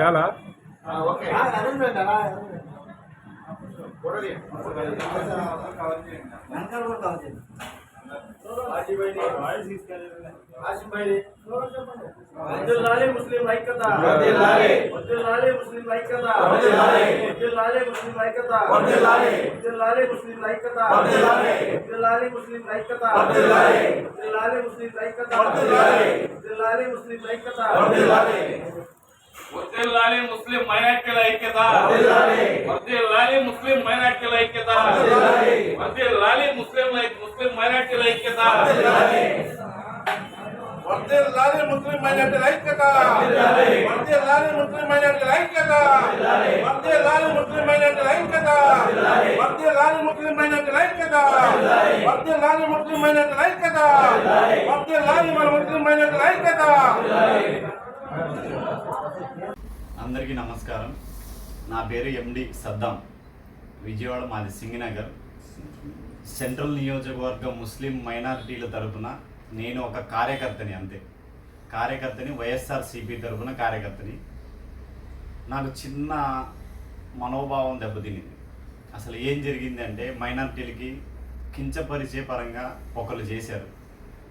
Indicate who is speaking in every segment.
Speaker 1: చాలా
Speaker 2: వర్ధిల్లాలి ముస్లిం ఐక్యత
Speaker 3: వర్ధిల్లాలి.
Speaker 2: వర్ధిల్లాలి ముస్లిం ఐక్యత
Speaker 3: వర్ధిల్లాలి.
Speaker 2: వర్ధిల్లాలి ముస్లిం ఐక్యత
Speaker 3: వర్ధిల్లాలి.
Speaker 2: వర్ధిల్లాలి ముస్లిం ఐక్యత
Speaker 3: వర్ధిల్లాలి.
Speaker 2: వర్ధిల్లాలి ముస్లిం ఐక్యత
Speaker 3: వర్ధిల్లాలి.
Speaker 2: వర్ధిల్లాలి ముస్లిం ఐక్యత
Speaker 3: వర్ధిల్లాలి.
Speaker 2: వర్ధిల్లాలి ముస్లిం ఐక్యత
Speaker 3: వర్ధిల్లాలి.
Speaker 4: వర్ధిల్లాలి ముస్లిం మైనార్టీల ఐక్యత
Speaker 3: వర్ధిల్లాలి.
Speaker 4: వర్ధిల్లాలి ముస్లిం మైనార్టీల ఐక్యత
Speaker 3: వర్ధిల్లాలి.
Speaker 4: వర్ధిల్లాలి ముస్లిం ముస్లిం మైనార్టీల ఐక్యత
Speaker 3: వర్ధిల్లాలి.
Speaker 5: వర్ధిల్లాలి ముస్లిం మైనార్టీల ఐక్యత
Speaker 3: వర్ధిల్లాలి.
Speaker 5: వర్ధిల్లాలి ముస్లిం మైనార్టీల ఐక్యత
Speaker 3: వర్ధిల్లాలి.
Speaker 5: వర్ధిల్లాలి ముస్లిం మైనార్టీల ఐక్యత
Speaker 3: వర్ధిల్లాలి.
Speaker 5: వర్ధిల్లాలి ముస్లిం మైనార్టీల ఐక్యత
Speaker 3: వర్ధిల్లాలి.
Speaker 6: అందరికీ నమస్కారం. నా పేరు ఎండి సద్దాం. విజయవాడ మాది సింగినగర్. సెంట్రల్ నియోజకవర్గం ముస్లిం మైనారిటీల తరపున నేను ఒక కార్యకర్తని అంతే. కార్యకర్తని వైఎస్ఆర్సిపి తరపున కార్యకర్తని. నాకు చిన్న మనోభావం దెబ్బతినింది. అసలు ఏం జరిగిందంటే మైనారిటీలకి కించపరిచే పరంగా ఒకరు చేశారు.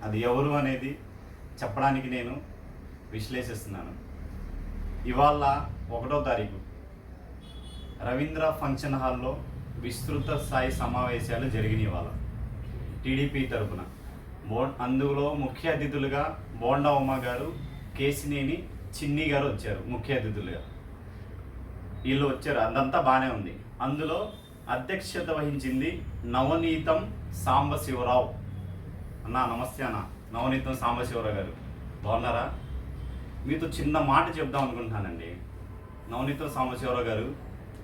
Speaker 6: అది ఎవరు అనేది చెప్పడానికి నేను విశ్లేషిస్తున్నాను. ఇవాళ ఒకటో తారీఖు. రవీంద్ర ఫంక్షన్ హాల్లో విస్తృత స్థాయి సమావేశాలు జరిగినాయి ఇవాళ. టీడీపీ తరపున బో అందులో ముఖ్య అతిథులుగా బోండా ఉమ్మ గారు కేసినేని చిన్ని గారు వచ్చారు ముఖ్య అతిథులుగా. వీళ్ళు వచ్చారు అదంతా బాగానే ఉంది. అందులో అధ్యక్షత వహించింది నవనీతం సాంబశివరావు. అన్నా నమస్తే అన్న. నవనీతం సాంబశివరావు గారు. బాగున్నారా? మీతో చిన్న మాట చెప్దాం అనుకుంటానండి నవనీతం సాంబశివరావు గారు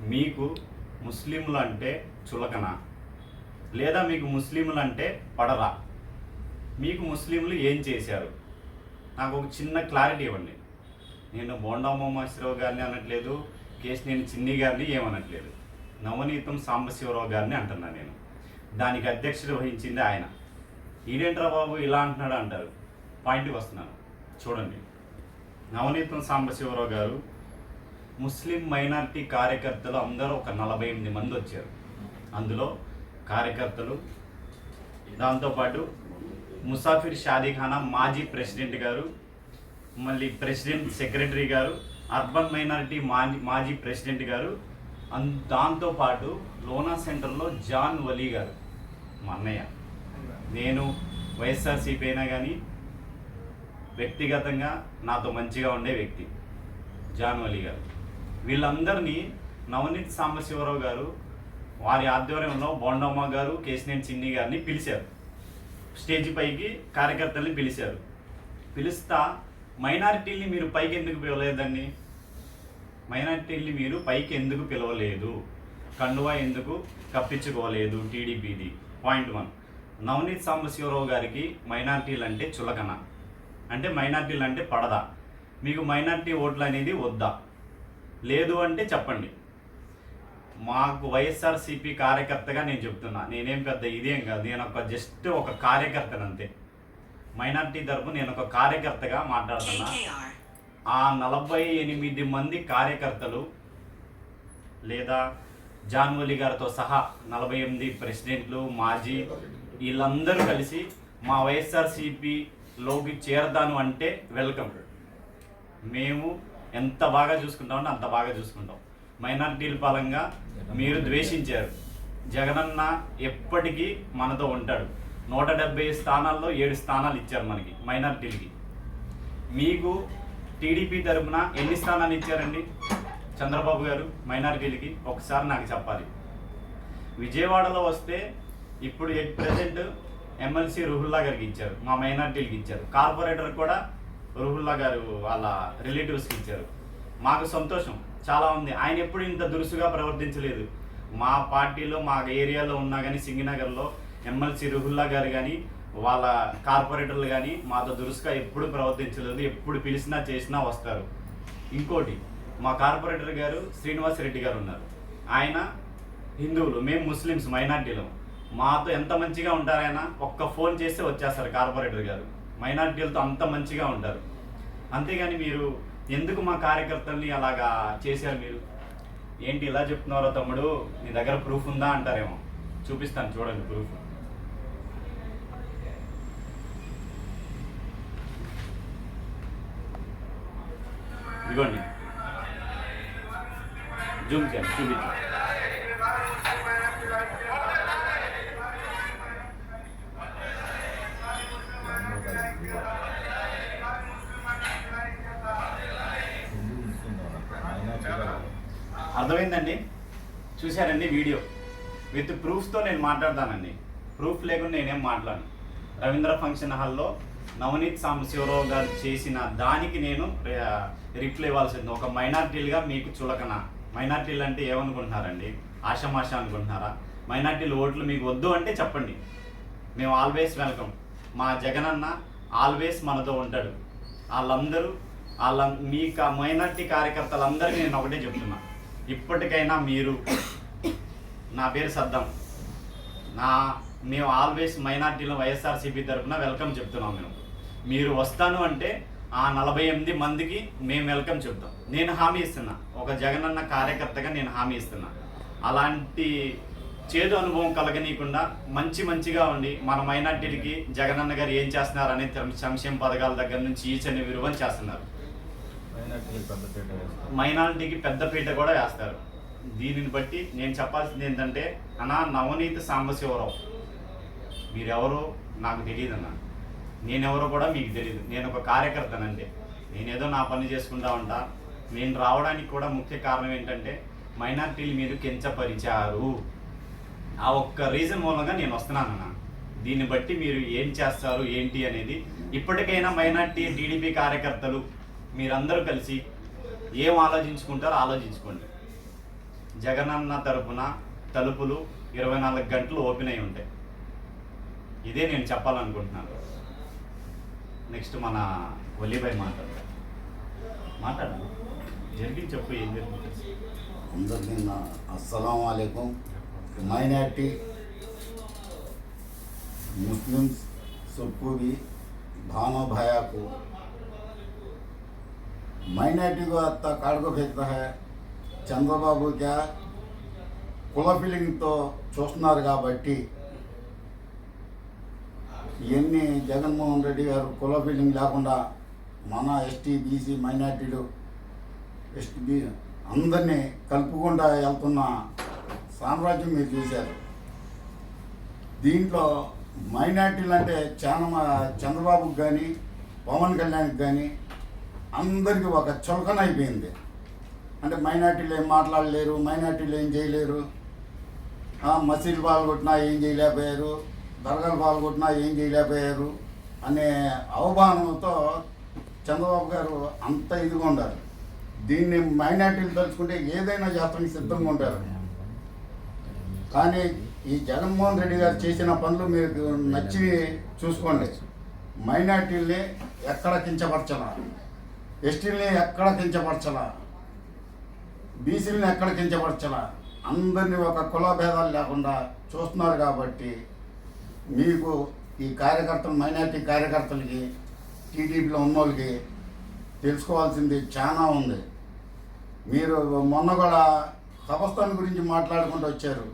Speaker 6: మీకు ముస్లింలు అంటే చులకన లేదా మీకు ముస్లింలు అంటే పడరా? మీకు ముస్లింలు ఏం చేశారు? నాకు ఒక చిన్న క్లారిటీ ఇవ్వండి. నేను బోండా మొహమ్మశ్రావు గారిని అనట్లేదు కేసు నేను చిన్ని గారిని ఏమనట్లేదు. నవనీతం సాంబశివరావు గారిని అంటున్నాను నేను. దానికి అధ్యక్షత వహించింది ఆయన. ఈడేంట్రా బాబు ఇలా అంటున్నాడు అంటారు. పాయింట్కి వస్తున్నాను. చూడండి. నవనీతం సాంబశివరావు గారు ముస్లిం మైనారిటీ కార్యకర్తలు అందరూ ఒక నలభై ఎనిమిది మంది వచ్చారు. అందులో కార్యకర్తలు దాంతోపాటు ముసాఫిర్ షాదీఖానా మాజీ ప్రెసిడెంట్ గారు మళ్ళీ ప్రెసిడెంట్ సెక్రటరీ గారు అర్బన్ మైనారిటీ మాజీ మాజీ ప్రెసిడెంట్ గారు అన్ దాంతోపాటు లోనా సెంటర్లో జాన్ వలీ గారు మా అన్నయ్య. నేను వైఎస్ఆర్సీపీ అయినా కానీ వ్యక్తిగతంగా నాతో మంచిగా ఉండే వ్యక్తి జానువలీ గారు. వీళ్ళందరినీ నవనీత్ సాంబశివరావు గారు వారి ఆధ్వర్యంలో బోండమ్మ గారు కేసినేని చిన్ని గారిని పిలిచారు. స్టేజ్ పైకి కార్యకర్తల్ని పిలిచారు. పిలుస్తా మైనారిటీల్ని మీరు పైకి ఎందుకు పిలవలేదండి? మైనారిటీల్ని మీరు పైకి ఎందుకు పిలవలేదు? కండువా ఎందుకు కప్పించుకోలేదు? టీడీపీది. Point one. నవనీత్ సాంబశివరావు గారికి మైనారిటీలు అంటే చులకన. అంటే మైనార్టీలు అంటే పడదా? మీకు మైనార్టీ ఓట్లు అనేది వద్దా? లేదు అంటే చెప్పండి. మాకు వైఎస్ఆర్సీపీ కార్యకర్తగా నేను చెప్తున్నా. నేనేం పెద్ద ఇదేం కాదు. నేను ఒక జస్ట్ ఒక కార్యకర్తను అంతే. మైనార్టీ తరపు నేను ఒక కార్యకర్తగా మాట్లాడుతున్నా. ఆ నలభై ఎనిమిది మంది కార్యకర్తలు లేదా జాన్వలి గారితో సహా నలభై ఎనిమిది ప్రెసిడెంట్లు మాజీ వీళ్ళందరూ కలిసి మా వైఎస్ఆర్సీపీ లోకి చేరదాను అంటే వెల్కమ్. మేము ఎంత బాగా చూసుకుంటామంటే అంత బాగా చూసుకుంటాం. మైనారిటీల పరంగా మీరు ద్వేషించారు. జగనన్న ఎప్పటికీ మనతో ఉంటాడు. నూట డెబ్బై స్థానాల్లో ఏడు స్థానాలు ఇచ్చారు మనకి మైనారిటీలకి. మీకు టీడీపీ తరపున ఎన్ని స్థానాలు ఇచ్చారండి? చంద్రబాబు గారు మైనారిటీలకి ఒకసారి నాకు చెప్పాలి. విజయవాడలో వస్తే ఇప్పుడు ఎట్ ప్రజెంట్ ఎమ్మెల్సీ రుహుల్లా గారికి ఇచ్చారు మా మైనార్టీలకు ఇచ్చారు కార్పొరేటర్ కూడా రుహుల్లా గారు వాళ్ళ రిలేటివ్స్కి ఇచ్చారు. మాకు సంతోషం చాలా ఉంది. ఆయన ఎప్పుడు ఇంత దురుసుగా ప్రవర్తించలేదు. మా పార్టీలో మా ఏరియాలో ఉన్నా కానీ సింగినగర్లో ఎమ్మెల్సీ రుహుల్లా గారు కానీ వాళ్ళ కార్పొరేటర్లు కానీ మాతో దురుసుగా ఎప్పుడు ప్రవర్తించలేదు ఎప్పుడు పిలిచినా చేసినా వస్తారు. ఇంకోటి మా కార్పొరేటర్ గారు శ్రీనివాస్ రెడ్డి గారు ఉన్నారు. ఆయన హిందువులు మేము ముస్లిమ్స్ మైనార్టీలో. మాతో ఎంత మంచిగా ఉంటారైనా ఒక్క ఫోన్ చేస్తే వచ్చేస్తారు కార్పొరేటర్ గారు. మైనార్టీలతో అంత మంచిగా ఉంటారు. అంతేగాని మీరు ఎందుకు మా కార్యకర్తల్ని అలాగా చేశారు మీరు? ఏంటి ఇలా చెప్తున్నారో తమ్ముడు? నీ దగ్గర ప్రూఫ్ ఉందా అంటారేమో. చూపిస్తాను చూడండి ప్రూఫ్ ఇదిగోండి. జూమ్ చేయండి చూపించండి. అర్థమైందండి? చూశారండి వీడియో? విత్ ప్రూఫ్తో నేను మాట్లాడతానండి. ప్రూఫ్ లేకుండా నేనేం మాట్లాడను. రవీంద్ర ఫంక్షన్ హాల్లో నవనీత్ సాంబశివరావు గారు చేసిన దానికి నేను రిప్లై ఇవ్వాల్సింది. ఒక మైనార్టీలుగా మీకు చులకన. మైనార్టీలు అంటే ఏమనుకుంటున్నారండి? ఆషమాష అనుకుంటున్నారా? మైనార్టీలు ఓట్లు మీకు వద్దు అంటే చెప్పండి. మేము ఆల్వేస్ వెల్కమ్. మా జగనన్న ఆల్వేస్ మనతో ఉంటాడు. వాళ్ళందరూ వాళ్ళ మీ మైనార్టీ కార్యకర్తలందరికీ నేను ఒకటే చెప్తున్నా. ఇప్పటికైనా మీరు నా పేరు సద్దాం. నా మేము ఆల్వేస్ మైనార్టీలో వైఎస్ఆర్సీపీ తరఫున వెల్కమ్ చెప్తున్నాం మేము. మీరు వస్తాను అంటే ఆ నలభై ఎనిమిది మందికి మేము వెల్కమ్ చెప్తాం. నేను హామీ ఇస్తున్నా. ఒక జగనన్న కార్యకర్తగా నేను హామీ ఇస్తున్నా. అలాంటి చేదు అనుభవం కలగనీయకుండా మంచి మంచిగా ఉండి మన మైనార్టీలకి జగనన్న గారు ఏం చేస్తున్నారు అనే సంక్షేమ పథకాల దగ్గర నుంచి ఈచని విరువం చేస్తున్నారు. మైనారిటీకి పెద్దపీట కూడా వేస్తారు. దీనిని బట్టి నేను చెప్పాల్సింది ఏంటంటే అన్నా నవనీత సాంబశివరావు మీరెవరో నాకు తెలియదు అన్న. నేనెవరో కూడా మీకు తెలియదు నేను ఒక కార్యకర్తనండి. నేనేదో నా పని చేసుకుంటా ఉంటా. నేను రావడానికి కూడా ముఖ్య కారణం ఏంటంటే మైనార్టీలు మీరు కించపరిచారు. ఆ ఒక్క రీజన్ మూలంగా నేను వస్తున్నానన్న దీన్ని బట్టి మీరు ఏం చేస్తారు ఏంటి అనేది ఇప్పటికైనా మైనార్టీ టీడీపీ కార్యకర్తలు మీరందరూ కలిసి ఏం ఆలోచించుకుంటారో ఆలోచించుకోండి. జగనన్న తరపున తలుపులు ఇరవై నాలుగు గంటలు ఓపెన్ అయి ఉంటాయి. ఇదే నేను చెప్పాలనుకుంటున్నాను. నెక్స్ట్ మన ఒలిబాయ్ మాట్లాడు. మాట్లాడు జరిగింది చెప్పు ఏం జరిగింది?
Speaker 1: అందరికీ అస్సలం మైనార్టీ ముస్లిమ్స్ సుబ్బువి భామభయాకు भानो भाया को మైనార్టీ को आता कार्ड को फेंकता है చంద్రబాబు क्या కుల ఫీలింగ్తో చూస్తున్నారు కాబట్టి ఇవన్నీ జగన్మోహన్ రెడ్డి గారు కుల ఫీలింగ్ లేకుండా మన ఎస్టీ బీసీ మైనార్టీలు ఎస్టీ అందరినీ కలుపుకుంటా వెళ్తున్న సామ్రాజ్యం మీరు చూశారు దీంట్లో మైనార్టీలు అంటే చాలా మా చంద్రబాబుకి కానీ పవన్ కళ్యాణ్కి కానీ అందరికీ ఒక చులకన అయిపోయింది. అంటే మైనార్టీలు ఏం మాట్లాడలేరు మైనార్టీలు ఏం చేయలేరు. మసీదు పాల్గొట్టినా ఏం చేయలేకపోయారు దర్గాలు పాల్గొట్టినా ఏం చేయలేకపోయారు అనే అవమానంతో చంద్రబాబు గారు అంత ఇదిగా ఉండారు దీన్ని మైనార్టీలు తలుచుకుంటే ఏదైనా చేస్తానికి సిద్ధంగా ఉంటారు. కానీ ఈ జగన్మోహన్ రెడ్డి గారు చేసిన పనులు మీకు నచ్చి చూసుకోండి. మైనార్టీల్ని ఎక్కడ కించపరచలా ఎస్టీల్ని ఎక్కడ కించపరచలా? బీసీలని ఎక్కడ కించపరచలా? అందరినీ ఒక కుల భేదాలు లేకుండా చూస్తున్నారు కాబట్టి మీకు ఈ కార్యకర్తలు మైనార్టీ కార్యకర్తలకి టీడీపీలో ఉన్న వాళ్ళకి తెలుసుకోవాల్సింది చాలా ఉంది. మీరు మొన్న కూడా కబస్తాన్ గురించి మాట్లాడుకుంటూ వచ్చారు.